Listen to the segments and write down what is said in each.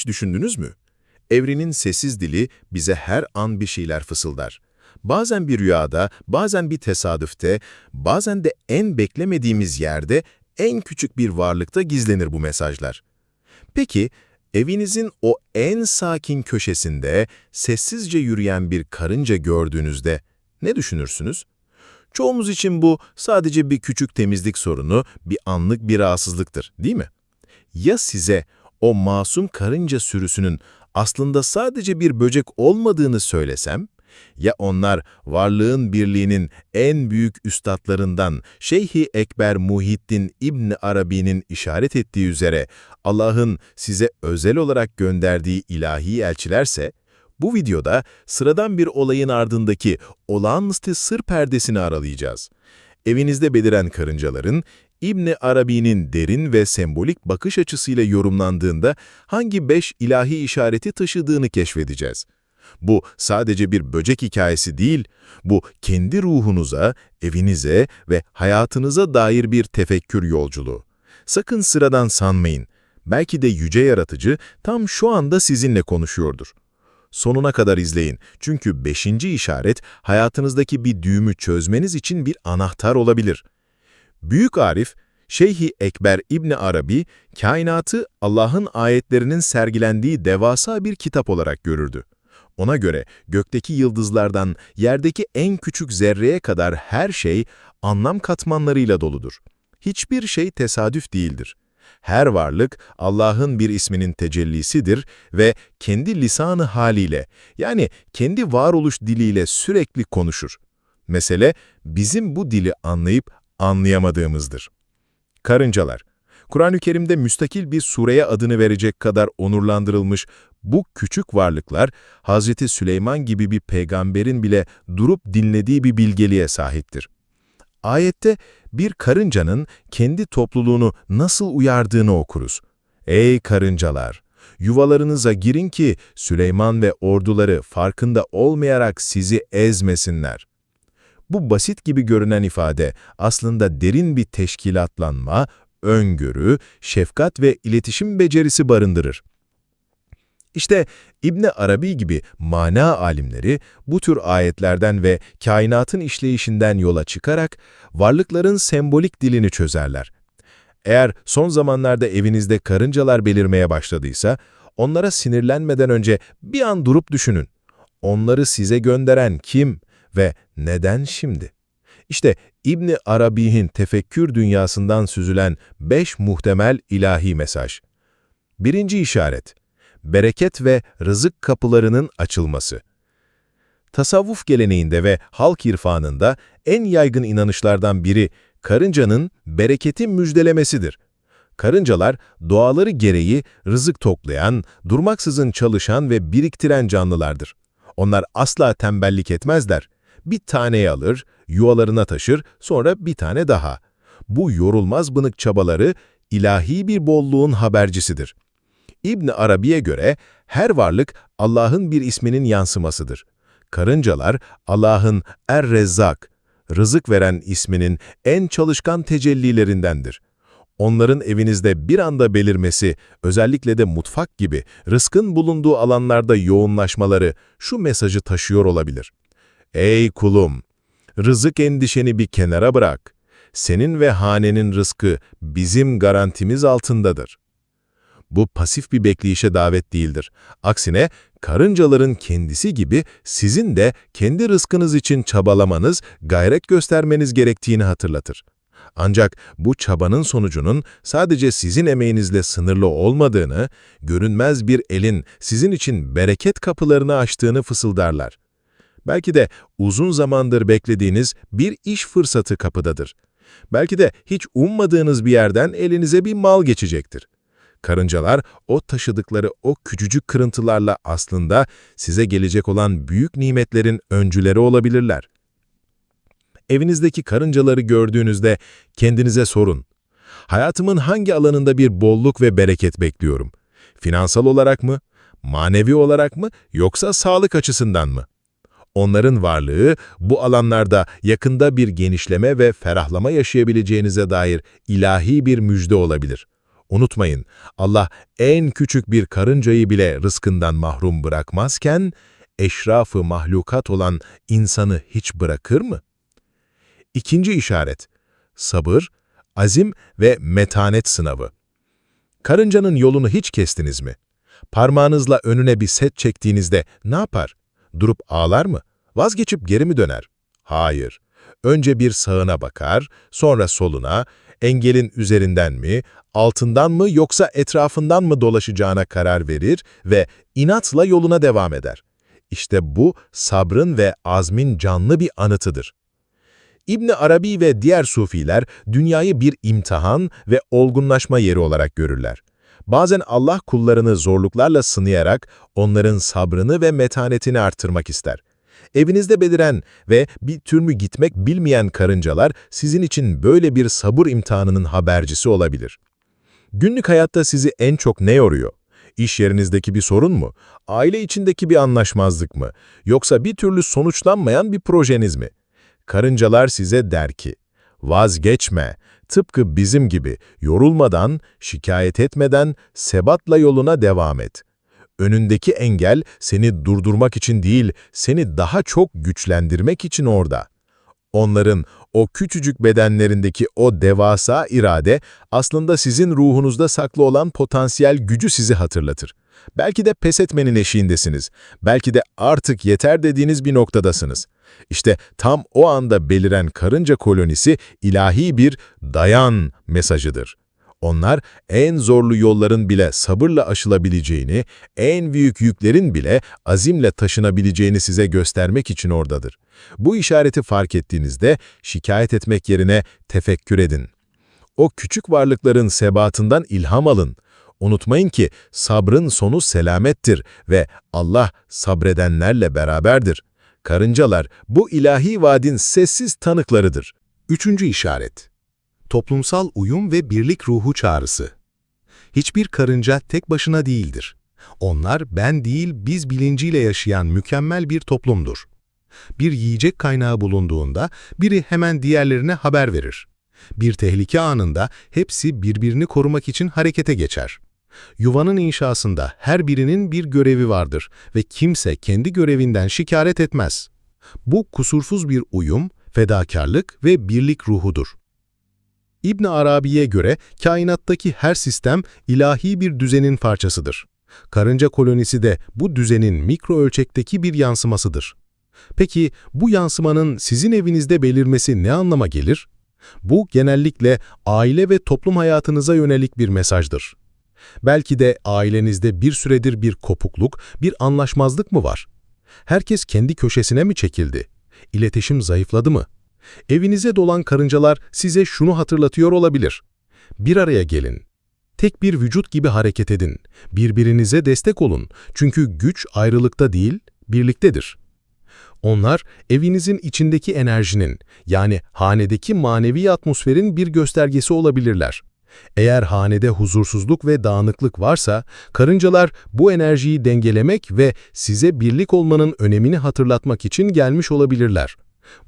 Hiç düşündünüz mü? Evrenin sessiz dili bize her an bir şeyler fısıldar. Bazen bir rüyada, bazen bir tesadüfte, bazen de en beklemediğimiz yerde, en küçük bir varlıkta gizlenir bu mesajlar. Peki, evinizin o en sakin köşesinde sessizce yürüyen bir karınca gördüğünüzde ne düşünürsünüz? Çoğumuz için bu sadece bir küçük temizlik sorunu, bir anlık bir rahatsızlıktır, değil mi? Ya size o masum karınca sürüsünün aslında sadece bir böcek olmadığını söylesem, ya onlar varlığın birliğinin en büyük üstadlarından Şeyhi Ekber Muhyiddin İbni Arabi'nin işaret ettiği üzere Allah'ın size özel olarak gönderdiği ilahi elçilerse, bu videoda sıradan bir olayın ardındaki olağanüstü sır perdesini aralayacağız. Evinizde beliren karıncaların İbni Arabi'nin derin ve sembolik bakış açısıyla yorumlandığında hangi beş ilahi işareti taşıdığını keşfedeceğiz. Bu sadece bir böcek hikayesi değil, bu kendi ruhunuza, evinize ve hayatınıza dair bir tefekkür yolculuğu. Sakın sıradan sanmayın. Belki de yüce yaratıcı tam şu anda sizinle konuşuyordur. Sonuna kadar izleyin çünkü beşinci işaret hayatınızdaki bir düğümü çözmeniz için bir anahtar olabilir. Büyük Arif, Şeyhi Ekber İbni Arabi, kainatı Allah'ın ayetlerinin sergilendiği devasa bir kitap olarak görürdü. Ona göre gökteki yıldızlardan yerdeki en küçük zerreye kadar her şey anlam katmanlarıyla doludur. Hiçbir şey tesadüf değildir. Her varlık Allah'ın bir isminin tecellisidir ve kendi lisanı haliyle yani kendi varoluş diliyle sürekli konuşur. Mesele bizim bu dili anlayıp anlayamadığımızdır. Karıncalar Kur'an-ı Kerim'de müstakil bir sureye adını verecek kadar onurlandırılmış bu küçük varlıklar, Hz. Süleyman gibi bir peygamberin bile durup dinlediği bir bilgeliğe sahiptir. Ayette bir karıncanın kendi topluluğunu nasıl uyardığını okuruz. Ey karıncalar! Yuvalarınıza girin ki Süleyman ve orduları farkında olmayarak sizi ezmesinler. Bu basit gibi görünen ifade aslında derin bir teşkilatlanma, öngörü, şefkat ve iletişim becerisi barındırır. İşte İbni Arabi gibi mana alimleri bu tür ayetlerden ve kainatın işleyişinden yola çıkarak varlıkların sembolik dilini çözerler. Eğer son zamanlarda evinizde karıncalar belirmeye başladıysa, onlara sinirlenmeden önce bir an durup düşünün. Onları size gönderen kim ve neden şimdi? İşte İbni Arabi'nin tefekkür dünyasından süzülen beş muhtemel ilahi mesaj. Birinci işaret, bereket ve rızık kapılarının açılması. Tasavvuf geleneğinde ve halk irfanında en yaygın inanışlardan biri karıncanın bereketi müjdelemesidir. Karıncalar doğaları gereği rızık toplayan, durmaksızın çalışan ve biriktiren canlılardır. Onlar asla tembellik etmezler. Bir taneyi alır, yuvalarına taşır, sonra bir tane daha. Bu yorulmaz bınık çabaları ilahi bir bolluğun habercisidir. İbn Arabi'ye göre her varlık Allah'ın bir isminin yansımasıdır. Karıncalar Allah'ın Er-Rezzak, rızık veren isminin en çalışkan tecellilerindendir. Onların evinizde bir anda belirmesi, özellikle de mutfak gibi rızkın bulunduğu alanlarda yoğunlaşmaları şu mesajı taşıyor olabilir. Ey kulum! Rızık endişeni bir kenara bırak. Senin ve hanenin rızkı bizim garantimiz altındadır. Bu pasif bir bekleyişe davet değildir. Aksine karıncaların kendisi gibi sizin de kendi rızkınız için çabalamanız, gayret göstermeniz gerektiğini hatırlatır. Ancak bu çabanın sonucunun sadece sizin emeğinizle sınırlı olmadığını, görünmez bir elin sizin için bereket kapılarını açtığını fısıldarlar. Belki de uzun zamandır beklediğiniz bir iş fırsatı kapıdadır. Belki de hiç ummadığınız bir yerden elinize bir mal geçecektir. Karıncalar o taşıdıkları o küçücük kırıntılarla aslında size gelecek olan büyük nimetlerin öncüleri olabilirler. Evinizdeki karıncaları gördüğünüzde kendinize sorun. Hayatımın hangi alanında bir bolluk ve bereket bekliyorum? Finansal olarak mı? Manevi olarak mı? Yoksa sağlık açısından mı? Onların varlığı bu alanlarda yakında bir genişleme ve ferahlama yaşayabileceğinize dair ilahi bir müjde olabilir. Unutmayın, Allah en küçük bir karıncayı bile rızkından mahrum bırakmazken, eşrafı mahlukat olan insanı hiç bırakır mı? İkinci işaret, sabır, azim ve metanet sınavı. Karıncanın yolunu hiç kestiniz mi? Parmağınızla önüne bir set çektiğinizde ne yapar? Durup ağlar mı? Vazgeçip geri mi döner? Hayır. Önce bir sağına bakar, sonra soluna, engelin üzerinden mi, altından mı yoksa etrafından mı dolaşacağına karar verir ve inatla yoluna devam eder. İşte bu sabrın ve azmin canlı bir anıtıdır. İbni Arabi ve diğer sufiler dünyayı bir imtihan ve olgunlaşma yeri olarak görürler. Bazen Allah kullarını zorluklarla sınayarak onların sabrını ve metanetini arttırmak ister. Evinizde beliren ve bir türlü gitmek bilmeyen karıncalar sizin için böyle bir sabır imtihanının habercisi olabilir. Günlük hayatta sizi en çok ne yoruyor? İş yerinizdeki bir sorun mu? Aile içindeki bir anlaşmazlık mı? Yoksa bir türlü sonuçlanmayan bir projeniz mi? Karıncalar size der ki, vazgeçme, tıpkı bizim gibi yorulmadan, şikayet etmeden sebatla yoluna devam et. Önündeki engel seni durdurmak için değil, seni daha çok güçlendirmek için orada. Onların o küçücük bedenlerindeki o devasa irade aslında sizin ruhunuzda saklı olan potansiyel gücü sizi hatırlatır. Belki de pes etmenin eşiğindesiniz. Belki de artık yeter dediğiniz bir noktadasınız. İşte tam o anda beliren karınca kolonisi ilahi bir dayan mesajıdır. Onlar en zorlu yolların bile sabırla aşılabileceğini, en büyük yüklerin bile azimle taşınabileceğini size göstermek için oradadır. Bu işareti fark ettiğinizde şikayet etmek yerine tefekkür edin. O küçük varlıkların sebatından ilham alın. Unutmayın ki sabrın sonu selamettir ve Allah sabredenlerle beraberdir. Karıncalar bu ilahi vaadin sessiz tanıklarıdır. Üçüncü işaret. Toplumsal uyum ve birlik ruhu çağrısı. Hiçbir karınca tek başına değildir. Onlar ben değil biz bilinciyle yaşayan mükemmel bir toplumdur. Bir yiyecek kaynağı bulunduğunda biri hemen diğerlerine haber verir. Bir tehlike anında hepsi birbirini korumak için harekete geçer. Yuvanın inşasında her birinin bir görevi vardır ve kimse kendi görevinden şikaret etmez. Bu kusursuz bir uyum, fedakarlık ve birlik ruhudur. İbn Arabi'ye göre kainattaki her sistem ilahi bir düzenin parçasıdır. Karınca kolonisi de bu düzenin mikro ölçekteki bir yansımasıdır. Peki bu yansımanın sizin evinizde belirmesi ne anlama gelir? Bu genellikle aile ve toplum hayatınıza yönelik bir mesajdır. Belki de ailenizde bir süredir bir kopukluk, bir anlaşmazlık mı var? Herkes kendi köşesine mi çekildi? İletişim zayıfladı mı? Evinize dolan karıncalar size şunu hatırlatıyor olabilir. Bir araya gelin. Tek bir vücut gibi hareket edin. Birbirinize destek olun. Çünkü güç ayrılıkta değil, birliktedir. Onlar evinizin içindeki enerjinin, yani hanedeki manevi atmosferin bir göstergesi olabilirler. Eğer hanede huzursuzluk ve dağınıklık varsa, karıncalar bu enerjiyi dengelemek ve size birlik olmanın önemini hatırlatmak için gelmiş olabilirler.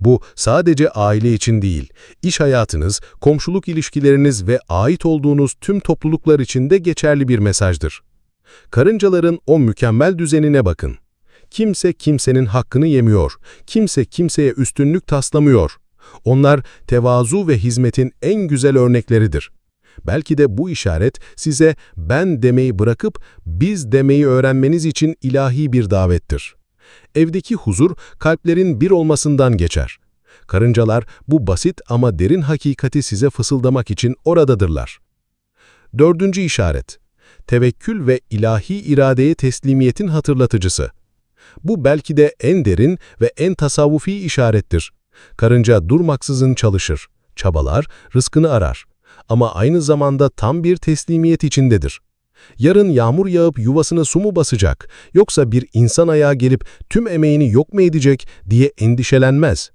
Bu sadece aile için değil, iş hayatınız, komşuluk ilişkileriniz ve ait olduğunuz tüm topluluklar için de geçerli bir mesajdır. Karıncaların o mükemmel düzenine bakın. Kimse kimsenin hakkını yemiyor, kimse kimseye üstünlük taslamıyor. Onlar tevazu ve hizmetin en güzel örnekleridir. Belki de bu işaret size ben demeyi bırakıp biz demeyi öğrenmeniz için ilahi bir davettir. Evdeki huzur kalplerin bir olmasından geçer. Karıncalar bu basit ama derin hakikati size fısıldamak için oradadırlar. Dördüncü işaret. Tevekkül ve ilahi iradeye teslimiyetin hatırlatıcısı. Bu belki de en derin ve en tasavvufi işarettir. Karınca durmaksızın çalışır, çabalar, rızkını arar ama aynı zamanda tam bir teslimiyet içindedir. Yarın yağmur yağıp yuvasına su mu basacak, yoksa bir insan ayağı gelip tüm emeğini yok mu edecek diye endişelenmez.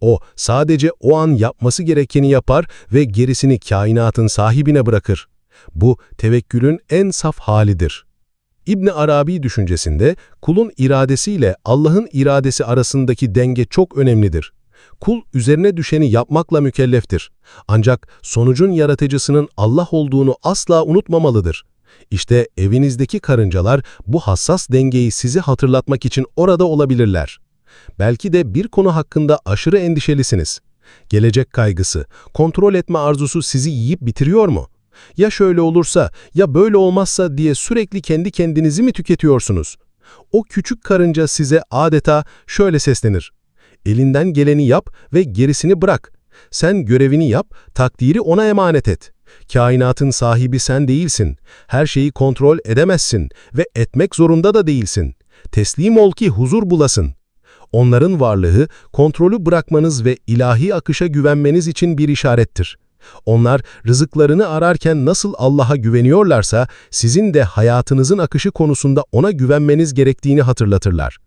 O sadece o an yapması gerekeni yapar ve gerisini kainatın sahibine bırakır. Bu tevekkülün en saf halidir. İbni Arabi düşüncesinde kulun iradesiyle Allah'ın iradesi arasındaki denge çok önemlidir. Kul üzerine düşeni yapmakla mükelleftir. Ancak sonucun yaratıcısının Allah olduğunu asla unutmamalıdır. İşte evinizdeki karıncalar bu hassas dengeyi sizi hatırlatmak için orada olabilirler. Belki de bir konu hakkında aşırı endişelisiniz. Gelecek kaygısı, kontrol etme arzusu sizi yiyip bitiriyor mu? Ya şöyle olursa, ya böyle olmazsa diye sürekli kendi kendinizi mi tüketiyorsunuz? O küçük karınca size adeta şöyle seslenir. Elinden geleni yap ve gerisini bırak. Sen görevini yap, takdiri ona emanet et. Kainatın sahibi sen değilsin. Her şeyi kontrol edemezsin ve etmek zorunda da değilsin. Teslim ol ki huzur bulasın. Onların varlığı, kontrolü bırakmanız ve ilahi akışa güvenmeniz için bir işarettir. Onlar rızıklarını ararken nasıl Allah'a güveniyorlarsa, sizin de hayatınızın akışı konusunda ona güvenmeniz gerektiğini hatırlatırlar.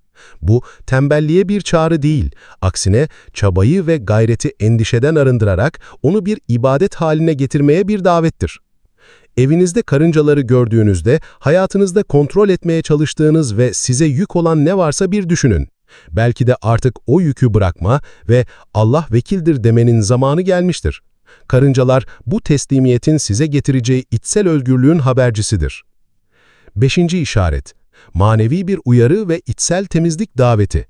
Bu, tembelliğe bir çağrı değil, aksine çabayı ve gayreti endişeden arındırarak onu bir ibadet haline getirmeye bir davettir. Evinizde karıncaları gördüğünüzde, hayatınızda kontrol etmeye çalıştığınız ve size yük olan ne varsa bir düşünün. Belki de artık o yükü bırakma ve Allah vekildir demenin zamanı gelmiştir. Karıncalar bu teslimiyetin size getireceği içsel özgürlüğün habercisidir. Beşinci işaret, manevi bir uyarı ve içsel temizlik daveti.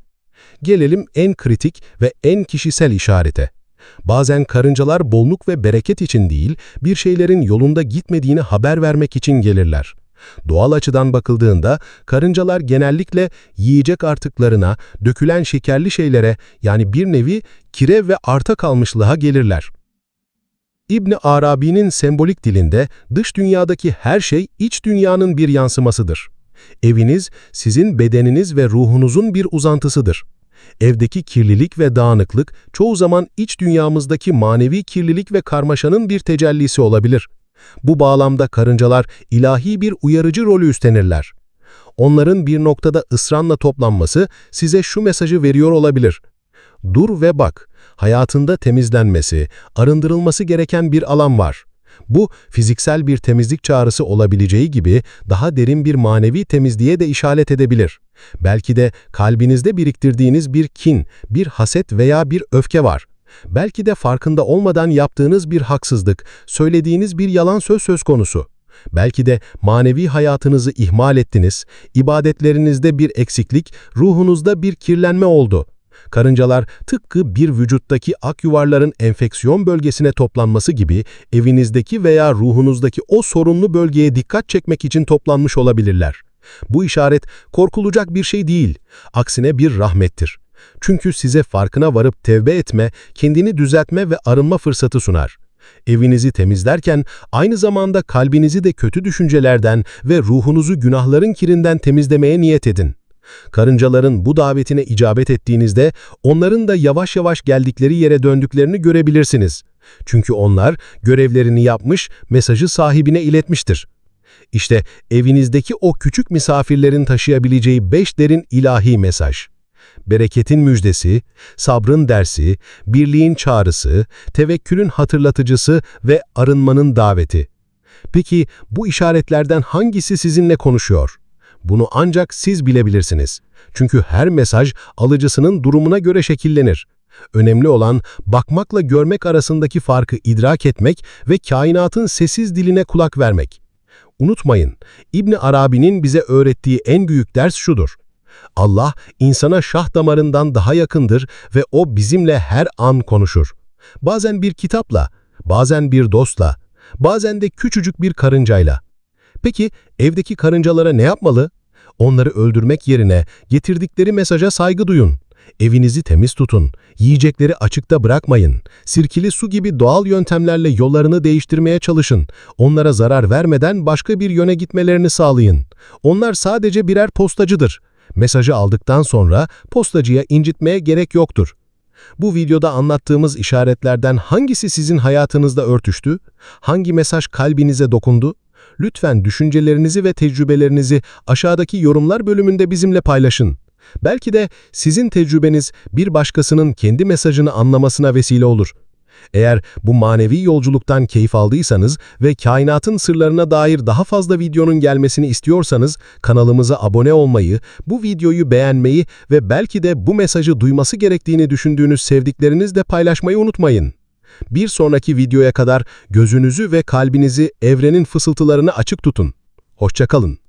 Gelelim en kritik ve en kişisel işarete. Bazen karıncalar bolluk ve bereket için değil, bir şeylerin yolunda gitmediğini haber vermek için gelirler. Doğal açıdan bakıldığında karıncalar genellikle yiyecek artıklarına, dökülen şekerli şeylere yani bir nevi kire ve arta kalmışlığa gelirler. İbni Arabi'nin sembolik dilinde dış dünyadaki her şey iç dünyanın bir yansımasıdır. Eviniz, sizin bedeniniz ve ruhunuzun bir uzantısıdır. Evdeki kirlilik ve dağınıklık çoğu zaman iç dünyamızdaki manevi kirlilik ve karmaşanın bir tecellisi olabilir. Bu bağlamda karıncalar ilahi bir uyarıcı rolü üstlenirler. Onların bir noktada ısranla toplanması size şu mesajı veriyor olabilir. Dur ve bak, hayatında temizlenmesi, arındırılması gereken bir alan var. Bu, fiziksel bir temizlik çağrısı olabileceği gibi daha derin bir manevi temizliğe de işaret edebilir. Belki de kalbinizde biriktirdiğiniz bir kin, bir haset veya bir öfke var. Belki de farkında olmadan yaptığınız bir haksızlık, söylediğiniz bir yalan söz söz konusu. Belki de manevi hayatınızı ihmal ettiniz, ibadetlerinizde bir eksiklik, ruhunuzda bir kirlenme oldu. Karıncalar tıpkı bir vücuttaki ak yuvarların enfeksiyon bölgesine toplanması gibi evinizdeki veya ruhunuzdaki o sorunlu bölgeye dikkat çekmek için toplanmış olabilirler. Bu işaret korkulacak bir şey değil, aksine bir rahmettir. Çünkü size farkına varıp tevbe etme, kendini düzeltme ve arınma fırsatı sunar. Evinizi temizlerken aynı zamanda kalbinizi de kötü düşüncelerden ve ruhunuzu günahların kirinden temizlemeye niyet edin. Karıncaların bu davetine icabet ettiğinizde onların da yavaş yavaş geldikleri yere döndüklerini görebilirsiniz. Çünkü onlar görevlerini yapmış, mesajı sahibine iletmiştir. İşte evinizdeki o küçük misafirlerin taşıyabileceği beş derin ilahi mesaj. Bereketin müjdesi, sabrın dersi, birliğin çağrısı, tevekkülün hatırlatıcısı ve arınmanın daveti. Peki bu işaretlerden hangisi sizinle konuşuyor? Bunu ancak siz bilebilirsiniz. Çünkü her mesaj alıcısının durumuna göre şekillenir. Önemli olan bakmakla görmek arasındaki farkı idrak etmek ve kainatın sessiz diline kulak vermek. Unutmayın, İbni Arabi'nin bize öğrettiği en büyük ders şudur. Allah insana şah damarından daha yakındır ve o bizimle her an konuşur. Bazen bir kitapla, bazen bir dostla, bazen de küçücük bir karıncayla. Peki evdeki karıncalara ne yapmalı? Onları öldürmek yerine getirdikleri mesaja saygı duyun. Evinizi temiz tutun, yiyecekleri açıkta bırakmayın, sirkili su gibi doğal yöntemlerle yollarını değiştirmeye çalışın, onlara zarar vermeden başka bir yöne gitmelerini sağlayın. Onlar sadece birer postacıdır. Mesajı aldıktan sonra postacıya incitmeye gerek yoktur. Bu videoda anlattığımız işaretlerden hangisi sizin hayatınızda örtüştü? Hangi mesaj kalbinize dokundu? Lütfen düşüncelerinizi ve tecrübelerinizi aşağıdaki yorumlar bölümünde bizimle paylaşın. Belki de sizin tecrübeniz bir başkasının kendi mesajını anlamasına vesile olur. Eğer bu manevi yolculuktan keyif aldıysanız ve kainatın sırlarına dair daha fazla videonun gelmesini istiyorsanız kanalımıza abone olmayı, bu videoyu beğenmeyi ve belki de bu mesajı duyması gerektiğini düşündüğünüz sevdiklerinizle paylaşmayı unutmayın. Bir sonraki videoya kadar gözünüzü ve kalbinizi evrenin fısıltılarına açık tutun. Hoşçakalın.